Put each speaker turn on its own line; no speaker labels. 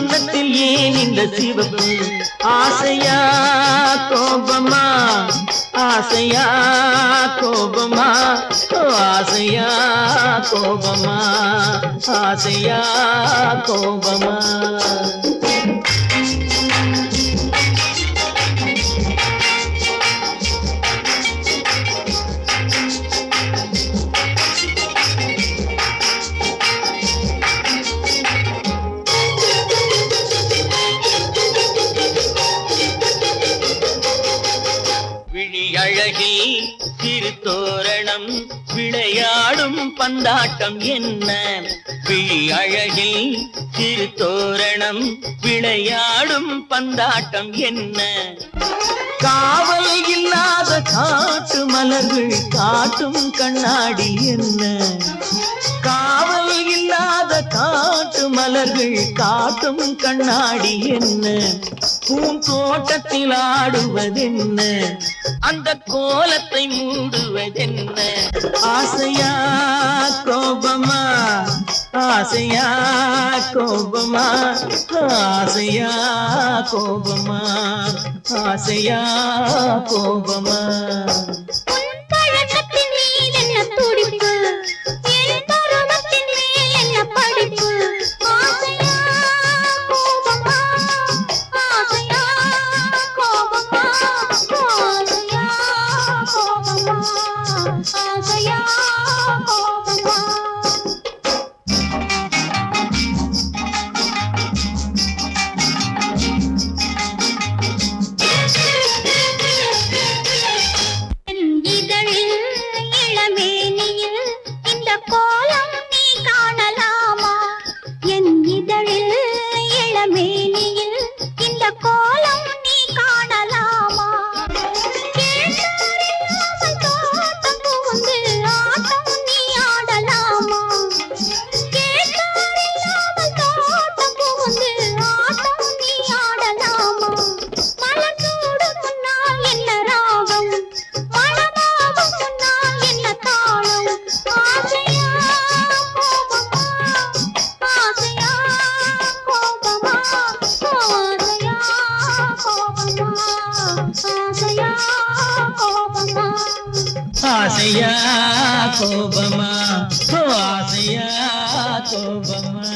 கன்னத்தில் ஏன் இந்த சிவப்பு ஆசையா கோபமா ஆசையா கோபமா ஆசையா கோபமா ஆசையா கோபமா அழகில் திருத்தோரணம் விளையாடும் பந்தாட்டம் என்ன? விழி அழகில் திருத்தோரணம் விளையாடும் பந்தாட்டம் என்ன? காவல் இல்லாத காட்டு மலர்கள் காட்டும் கண்ணாடி என்ன? காவல் இல்லாத காட்டு மலர்கள் காட்டும் கண்ணாடி என்ன? பூந்தோட்டத்தில் ஆடுவதென்ன? அந்த கோலத்தை மூடுவதென்ன? ஆசையா கோபமா? ஆசையா கோபமா? ஆசையா கோபமா? ஆசையா கோபமா?
ஆசையா
ஆசையா கோபமா ஓ ஆசையா கோபமா